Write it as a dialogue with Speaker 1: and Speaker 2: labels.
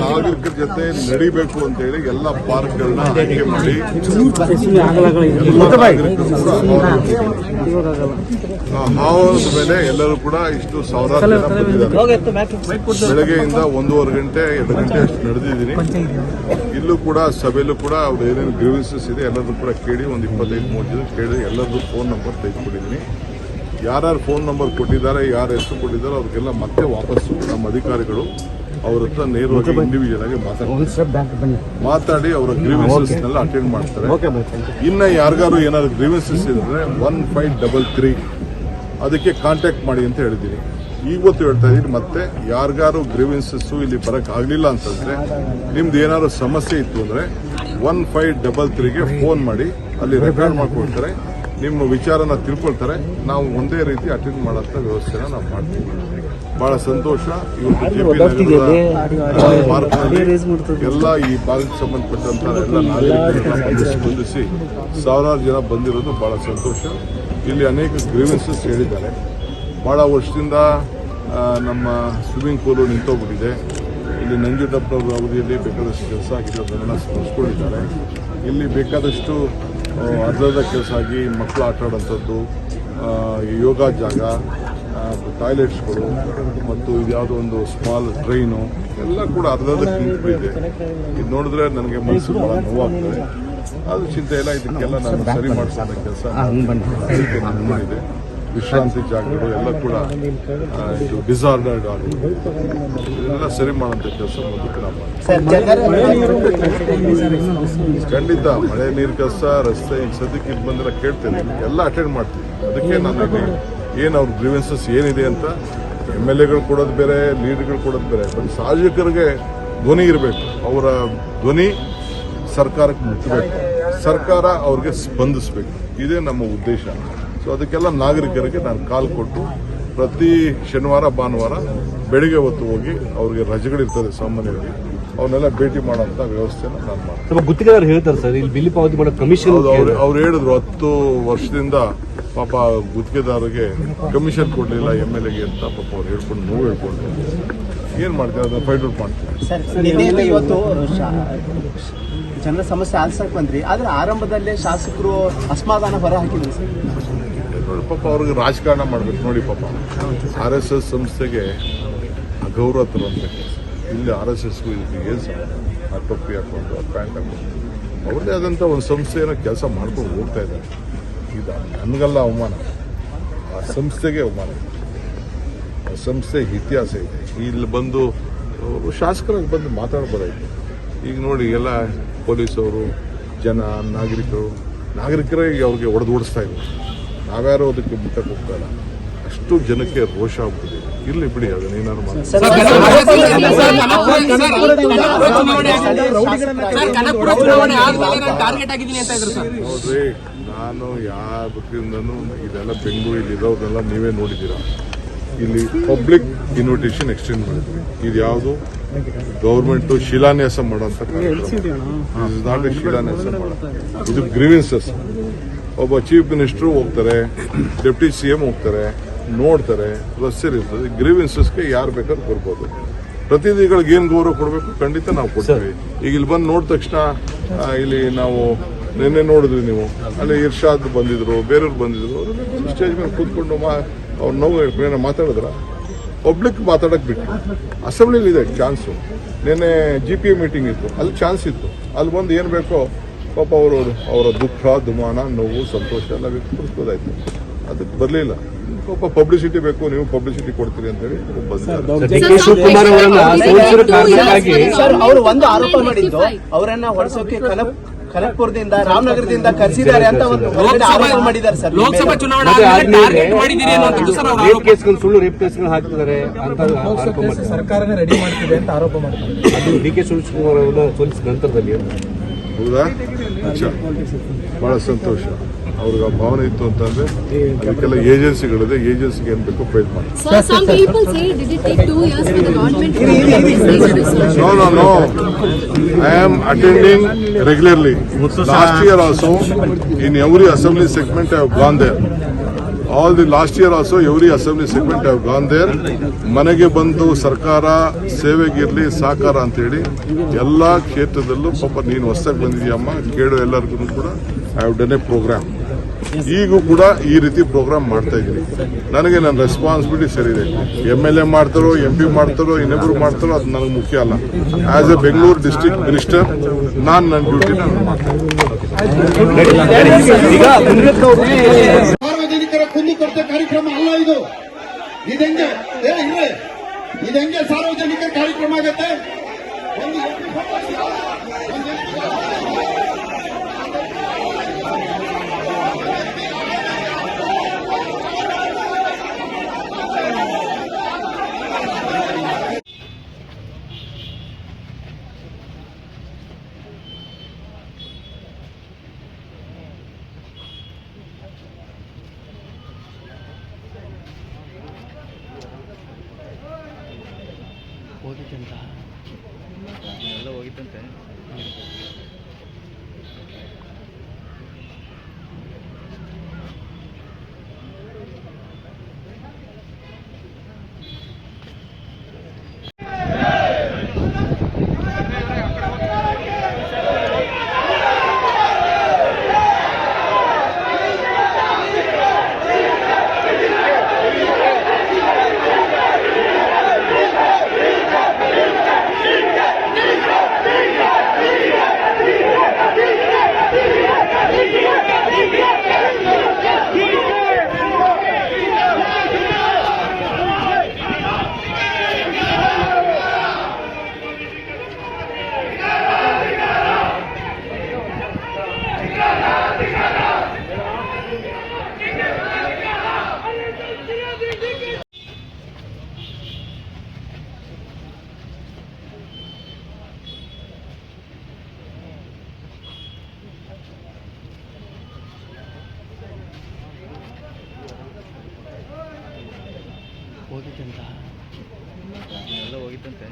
Speaker 1: ನಾಗರಿಕರ ಜೊತೆ ನಡಿಬೇಕು ಅಂತ ಹೇಳಿ ಎಲ್ಲ ಪಾರ್ಕ್ಗಳನ್ನ ಆಯ್ಕೆ ಮಾಡಿ ಹಾವನದ ಮೇಲೆ ಎಲ್ಲರೂ ಕೂಡ ಇಷ್ಟು ಸಾವಿರಾರು ಜನ ಬಂದಿದ್ದಾರೆ. ಬೆಳಗ್ಗೆಯಿಂದ ಒಂದೂವರೆ ಗಂಟೆ, ಎರಡು ಗಂಟೆ ಅಷ್ಟು ನಡೆದಿದ್ದೀನಿ. ಇಲ್ಲೂ ಕೂಡ, ಸಭೆಯಲ್ಲೂ ಕೂಡ ಅವ್ರು ಏನೇನು ಗ್ರೀವೆನ್ಸಸ್ ಇದೆ ಎಲ್ಲರೂ ಕೂಡ ಕೇಳಿ ಒಂದು ಇಪ್ಪತ್ತೈದು ಮೂರು ಜನ ಕೇಳಿ ಎಲ್ಲರದ್ದು ಫೋನ್ ನಂಬರ್ ತೆಗೆದುಕೊಂಡಿದ್ದೀನಿ ಯಾರ್ಯಾರು ಫೋನ್ ನಂಬರ್ ಕೊಟ್ಟಿದ್ದಾರೆ, ಯಾರು ಹೆಸರು ಕೊಟ್ಟಿದ್ದಾರೆ ಅವ್ರಿಗೆಲ್ಲ ಮತ್ತೆ ವಾಪಸ್ಸು ನಮ್ಮ ಅಧಿಕಾರಿಗಳು ಅವ್ರ ಹತ್ರ ನೇರವಾಗಿ ಇಂಡಿವಿಜುವಲ್ ಆಗಿ ಮಾತಾಡ್ತಾರೆ ಮಾತಾಡಿ ಅವರ ಗ್ರೀವೆನ್ಸಸ್ನೆಲ್ಲ ಅಟೆಂಡ್ ಮಾಡ್ತಾರೆ. ಇನ್ನ ಯಾರಿಗಾರು ಏನಾದ್ರು ಗ್ರೀವೆನ್ಸಸ್ ಇದ್ರೆ ಒನ್ ಫೈವ್ ಡಬಲ್ ತ್ರೀ ಅದಕ್ಕೆ ಕಾಂಟ್ಯಾಕ್ಟ್ ಮಾಡಿ ಅಂತ ಹೇಳಿದ್ದೀನಿ. ಇವತ್ತು ಹೇಳ್ತಾ ಇದ್ದೀನಿ ಮತ್ತೆ ಯಾರಿಗಾರು ಗ್ರೀವೆನ್ಸಸ್ ಇಲ್ಲಿ ಬರಕ್ ಆಗ್ಲಿಲ್ಲ ಅಂತಂದ್ರೆ ನಿಮ್ದು ಏನಾದ್ರು ಸಮಸ್ಯೆ ಇತ್ತು ಅಂದ್ರೆ ಒನ್ ಫೈವ್ ಡಬಲ್ ತ್ರೀಗೆ ಫೋನ್ ಮಾಡಿ ಅಲ್ಲಿ ರೆಕಾರ್ಡ್ ಮಾಡ್ಕೊಳ್ತಾರೆ ನಿಮ್ಮ ವಿಚಾರನ ತಿಳ್ಕೊಳ್ತಾರೆ. ನಾವು ಒಂದೇ ರೀತಿ ಅಟೆಂಡ್ ಮಾಡೋಂಥ ವ್ಯವಸ್ಥೆನ ನಾವು ಮಾಡ್ತೀವಿ. ಬಹಳ ಸಂತೋಷ. ಇವತ್ತು ಜೆ ಪಿ ನಗರದ ಎಲ್ಲ ಈ ಭಾಗಕ್ಕೆ ಸಂಬಂಧಪಟ್ಟಂತ ಎಲ್ಲ ನಾಗರಿಕರನ್ನ ಸ್ಪಂದಿಸಿ ಸಾವಿರಾರು ಜನ ಬಂದಿರೋದು ಬಹಳ ಸಂತೋಷ. ಇಲ್ಲಿ ಅನೇಕ ಗ್ರೀವೆನ್ಸಸ್ ಹೇಳಿದ್ದಾರೆ. ಬಹಳ ವರ್ಷದಿಂದ ನಮ್ಮ ಸ್ವಿಮ್ಮಿಂಗ್ ಪೂಲು ನಿಂತೋಗ್ಬಿಟ್ಟಿದೆ. ಇಲ್ಲಿ ನಂಜುಂಡಪ್ಪನವ್ರ ಅವಧಿಯಲ್ಲಿ ಬೇಕಾದಷ್ಟು ಕೆಲಸ ಆಗಿರೋದನ್ನೆಲ್ಲ ಸ್ಮರಿಸ್ಕೊಂಡಿದ್ದಾರೆ ಇಲ್ಲಿ ಬೇಕಾದಷ್ಟು ಅರ್ಧದ ಕೆಲಸ ಆಗಿ ಮಕ್ಕಳು ಆಟ ಆಡೋಂಥದ್ದು ಯೋಗ ಜಾಗ ಟಾಯ್ಲೆಟ್ಸ್ಗಳು ಮತ್ತು ಇದ್ಯಾವುದೋ ಒಂದು ಸ್ಮಾಲ್ ಟ್ರೈನು ಎಲ್ಲ ಕೂಡ ಅರ್ಧದಕ್ಕೆ ಇದೆ. ಇದು ನೋಡಿದ್ರೆ ನನಗೆ ಮನಸ್ಸು ಭಾಳ ನೋವಾಗ್ತದೆ. ಅದು ಚಿಂತೆ ಇಲ್ಲ ಇದಕ್ಕೆಲ್ಲ ನಾನು ಸರಿ ಮಾಡಿಸೋದ ಕೆಲಸ. ಇದೆ. ವಿಶ್ರಾಂತಿ ಜಾಗಗಳು ಎಲ್ಲ ಕೂಡ ಇದು ಡಿಸಾರ್ಡರ್ಡ್ ಆಗಿದೆ. ಎಲ್ಲ ಸರಿ ಮಾಡೋಂಥ ಕೆಲಸ. ಖಂಡಿತ ಮಳೆ ನೀರು ಕಸ ರಸ್ತೆ ಈಗ ಸದ್ಯಕ್ಕೆ ಇದು ಬಂದೆಲ್ಲ ಕೇಳ್ತೇನೆ. ಎಲ್ಲ ಅಟೆಂಡ್ ಮಾಡ್ತೀವಿ ಅದಕ್ಕೆ ನಾನು ಏನು ಅವ್ರ ಗ್ರೀವೆನ್ಸಸ್ ಏನಿದೆ ಅಂತ ಎಂ ಎಲ್ ಎಗಳು ಕೊಡೋದು ಬೇರೆ ಲೀಡ್ಗಳು ಕೊಡೋದು ಬೇರೆ. ಬಟ್ ಸಾರ್ವಜನಿಕರಿಗೆ ಧ್ವನಿ ಇರಬೇಕು. ಅವರ ಧ್ವನಿ ಸರ್ಕಾರಕ್ಕೆ ಮುಟ್ಟಬೇಕು ಸರ್ಕಾರ ಅವ್ರಿಗೆ ಸ್ಪಂದಿಸಬೇಕು. ಇದೇ ನಮ್ಮ ಉದ್ದೇಶ. ಸೊ ಅದಕ್ಕೆಲ್ಲ ನಾಗರಿಕರಿಗೆ ನಾನು ಕಾಲ್ ಕೊಟ್ಟು ಪ್ರತಿ ಶನಿವಾರ ಭಾನುವಾರ ಬೆಳಿಗ್ಗೆ ಹೊತ್ತು ಹೋಗಿ ಅವ್ರಿಗೆ ರಜೆಗಳಿರ್ತದೆ ಸಾಮಾನ್ಯವಾಗಿ. ಅವನ್ನೆಲ್ಲ ಭೇಟಿ ಮಾಡೋಂಥ ವ್ಯವಸ್ಥೆನ ನಾನು ಮಾಡ್ತೀನಿ.
Speaker 2: ಗುತ್ತಿಗೆದಾರ ಗುತ್ತಿಗೆದಾರರು ಹೇಳ್ತಾರೆ ಸರ್ ಇಲ್ಲಿ ಬಿಲ್ ಪಾವತಿ ಮಾಡೋ ಕಮಿಷನ್
Speaker 1: ಅವರು ಅವ್ರು ಅವ್ರು ಹೇಳಿದ್ರು ಹತ್ತು ವರ್ಷದಿಂದ ಪಾಪ ಗುತ್ತಿಗೆದಾರರಿಗೆ ಕಮಿಷನ್ ಕೊಡಲಿಲ್ಲ ಎಂ ಎಲ್ ಎಗೆ ಅಂತ ಪಾಪ ಅವ್ರು ಹೇಳ್ಕೊಂಡು ನೋವು ಹೇಳ್ಕೊಂಡು. ಏನು ಮಾಡ್ತೀವಿ ಅದನ್ನು ಫೈಂಡ್ ಔಟ್ ಮಾಡ್ತೀವಿ.
Speaker 3: ಇವತ್ತು ಜನರ ಸಮಸ್ಯೆ ಆಲ್ಸಕ್ಕೆ ಬಂದ್ರಿ ಆದರೆ ಆರಂಭದಲ್ಲೇ ಶಾಸಕರು ಅಸಮಾಧಾನ ಹೊರ ಹಾಕಿದ್ರು ಸರ್.
Speaker 1: ಪಾಪ ಅವ್ರಿಗೆ ರಾಜಕಾರಣ ಮಾಡ್ಬೇಕು. ನೋಡಿ ಪಾಪ ಆರ್ ಎಸ್ ಎಸ್ ಸಂಸ್ಥೆಗೆ ಅಗೌರವ ತರುವಂತ ಇಲ್ಲಿ ಆರ್ ಎಸ್ ಎಸ್ಗೂ ಇದಕ್ಕೆ ಏನು ಸಹ ಆ ಟೊಪ್ಪಿ ಹಾಕೊಂಡು, ಆ ಪ್ಯಾಂಟ್ ಹಾಕೊಂಡು. ಅವ್ರದ್ದೇ ಆದಂಥ ಒಂದು ಸಂಸ್ಥೆಯನ್ನು ಕೆಲಸ ಮಾಡ್ಕೊಂಡು ಹೋಗ್ತಾ ಇದ್ದಾರೆ. ಇದು ನನಗಲ್ಲ ಅವಮಾನ. ಆ ಸಂಸ್ಥೆಗೆ ಅವಮಾನ. ಆ ಸಂಸ್ಥೆ ಇತಿಹಾಸ ಇದೆ. ಇಲ್ಲಿ ಬಂದು ಶಾಸಕರಾಗಿ ಬಂದು ಮಾತಾಡ್ಬೋದಾಯ್ತು. ಈಗ ನೋಡಿ, ಎಲ್ಲ ಪೊಲೀಸವರು, ಜನ, ನಾಗರಿಕರು, ನಾಗರಿಕರೇ ಅವ್ರಿಗೆ ಹೊಡೆದು ಓಡಿಸ್ತಾ ಇದ್ದಾರೆ. ನಾವ್ಯಾರು ಅದಕ್ಕೆ ಮುಟ್ಟಕ್ಕೆ ಹೋಗ್ತಾ ಇಲ್ಲ ಅಷ್ಟು ಜನಕ್ಕೆ ರೋಷ ಆಗ್ಬಿಟ್ಟಿದೆ ಇಲ್ಲಿ ಬಿಡಿ ಅದನ್ನ ಏನಾದ್ರು ಮಾಡಿ
Speaker 4: ಕನಕಪುರ ಚುನಾವಣೆ ಆದ್ಮೇಲೆ ಟಾರ್ಗೆಟ್ ಆಗಿದ್ದೀನಿ ಅಂತ ಇದ್ರು ಸರ್
Speaker 1: ನೋಡ್ರಿ ನಾನು ಯಾವ ಬುಕ್ಕಿಂದನೂ ಇದೆಲ್ಲ ಬೆಂಗಳೂರಲ್ಲಿ ಇರೋದೆಲ್ಲ ನೀವೇ ನೋಡಿದ್ದೀರಾ ಇಲ್ಲಿ ಪಬ್ಲಿಕ್ ಇನ್ವಿಟೇಷನ್ ಎಕ್ಸ್ಟೆಂಡ್ ಮಾಡಿದ್ವಿ ಇದು ಯಾವುದು ಗೌರ್ಮೆಂಟ್ ಶಿಲಾನ್ಯಾಸ ಮಾಡೋ ನಾಟ್ ಶಿಲಾನ್ಯಾಸ ಮಾಡೋ ಇದು ಗ್ರೀವೆನ್ಸಸ್ ಒಬ್ಬ ಚೀಫ್ ಮಿನಿಸ್ಟರ್ ಹೋಗ್ತಾರೆ ಡೆಪ್ಟಿ ಸಿ ಎಂ ಹೋಗ್ತಾರೆ, ನೋಡ್ತಾರೆ ರಸ್ತೆ ಇರ್ತದೆ ಗ್ರೀವೆನ್ಸಸ್ಗೆ ಯಾರು ಬೇಕಾದ್ರೂ ಕೊಡ್ಬೋದು. ಪ್ರತಿನಿಧಿಗಳಿಗೆ ಏನು ಗೌರವ ಕೊಡಬೇಕು? ಖಂಡಿತ ನಾವು ಕೊಡ್ತೀವಿ. ಈಗ ಇಲ್ಲಿ ಬಂದು ನೋಡಿದ ತಕ್ಷಣ ಇಲ್ಲಿ ನಾವು ನಿನ್ನೆ ನೋಡಿದ್ವಿ ನೀವು. ಅಲ್ಲಿ ಇರ್ಷಾದ್ ಬಂದಿದ್ರು ಬೇರೆಯವ್ರು ಬಂದಿದ್ರು ಸ್ಟೇಜ್ ಮೇಲೆ ಕೂತ್ಕೊಂಡು ಮಾ, ಅವ್ರ ನೋವು ಏನೋ ಮಾತಾಡಿದ್ರ? ಪಬ್ಲಿಕ್ ಮಾತಾಡಕ್ಕೆ ಬಿಟ್ಟು ಅಸೆಂಬ್ಲಿಲಿ ಇದೆ ಚಾನ್ಸು ನಿನ್ನೆ ಜಿ ಪಿ ಎ ಮೀಟಿಂಗ್ ಇತ್ತು. ಅಲ್ಲಿ ಚಾನ್ಸ್ ಇತ್ತು. ಅಲ್ಲಿ ಬಂದು ಏನು ಬೇಕೋ ಪಾಪ ಅವರು ಅವರ ದುಃಖ ದುಮಾನ ನೋವು ಸಂತೋಷ ಎಲ್ಲ ವ್ಯಕ್ತಪಡಿಸ್ಬೋದಾಯ್ತು ಅದಕ್ಕೆ ಬರಲಿಲ್ಲ ಪಾಪ ಪಬ್ಲಿಸಿಟಿ ಬೇಕು ನೀವು ಪಬ್ಲಿಸಿಟಿ ಕೊಡ್ತೀರಿ
Speaker 2: ಅಂತ
Speaker 3: ಹೇಳಿ ಅವರು ಒಂದು ಆರೋಪ ಮಾಡಿದ್ದು ಅವರನ್ನ ಹೊರಸೋಕೆ ಕನಕ್ ಕನಕ್ಪುರದಿಂದ ರಾಮನಗರದಿಂದ ಕರೆಸಿದ್ದಾರೆ ಅಂತ ಒಂದು ಆರೋಪ ಮಾಡಿದ್ದಾರೆ ಸರ್
Speaker 4: ಲೋಕಸಭಾ ಚುನಾವಣೆ ಅವ್ರ.
Speaker 2: ಸುಳ್ಳು ರೇಪ್ ಕೇಸ್ಗಳು ಹಾಕ್ತಿದ್ದಾರೆ
Speaker 5: ಸರ್ಕಾರನೇ ರೆಡಿ ಮಾಡ್ತಿದೆ ಅಂತ ಆರೋಪ ಮಾಡ್ತಾರೆ
Speaker 2: ಅದು ಡಿ ಕೆ ಶಿವಕುಮಾರ್ ಅವರನ್ನ ಸೋಲಿಸಿದ ನಂತರದಲ್ಲಿ.
Speaker 1: ಹೌದಾ ಬಹಳ ಸಂತೋಷ ಅವ್ರಿಗೆ ಆ ಭಾವನೆ ಇತ್ತು ಅಂತಂದ್ರೆ ಅದಕ್ಕೆಲ್ಲ ಏಜೆನ್ಸಿಗಳಿದೆ ಏಜೆನ್ಸಿಗೆ ಏನ್ ಬೇಕೋ ಫೈಲ್ ಮಾಡಿ
Speaker 6: regularly some people say did every take two years for the government to implement these issues, sir?
Speaker 1: No, all the last year also every assembly segment have gone there ಮನೆಗೆ ಬಂದು ಸರ್ಕಾರ ಸೇವೆಗಿರಲಿ ಸಹಕಾರ ಅಂತೇಳಿ ಎಲ್ಲ ಕ್ಷೇತ್ರದಲ್ಲೂ ಪಾಪ ನೀನು ಹೊಸದಾಗಿ ಬಂದಿದೆಯಮ್ಮ ಕೇಳೋ ಎಲ್ಲರಿಗೂ ಕೂಡ. I have done a programme ಈಗೂ ಕೂಡ ಈ ರೀತಿ ಪ್ರೋಗ್ರಾಮ್ ಮಾಡ್ತಾ ಇದ್ದೀನಿ. ನನಗೆ ನನ್ನ ರೆಸ್ಪಾನ್ಸಿಬಿಲಿಟಿ ಸರಿ ಇದೆ. ಎಂ ಎಲ್ ಎ ಮಾಡ್ತಾರೋ ಎಂ ಪಿ ಮಾಡ್ತಾರೋ, ಇನ್ನೊಬ್ರು ಮಾಡ್ತಾರೋ, ಅದು ನನಗೆ ಮುಖ್ಯ ಅಲ್ಲ. As a Bengaluru district minister ನಾನು ನನ್ನ ಡ್ಯೂಟಿ ನಾನು ಮಾಡ್ತೀನಿ
Speaker 7: ಕುಂದುಕೊರತೆ ಕಾರ್ಯಕ್ರಮ ಅಲ್ಲ ಇದು. ಇದೆಂಗೆ ಏ ಇಲ್ಲೇ ಇದೆಂಗೆ ಸಾರ್ವಜನಿಕ ಕಾರ್ಯಕ್ರಮ ಆಗತ್ತೆ. ಒಂದು
Speaker 8: ಎಲ್ಲ 等等。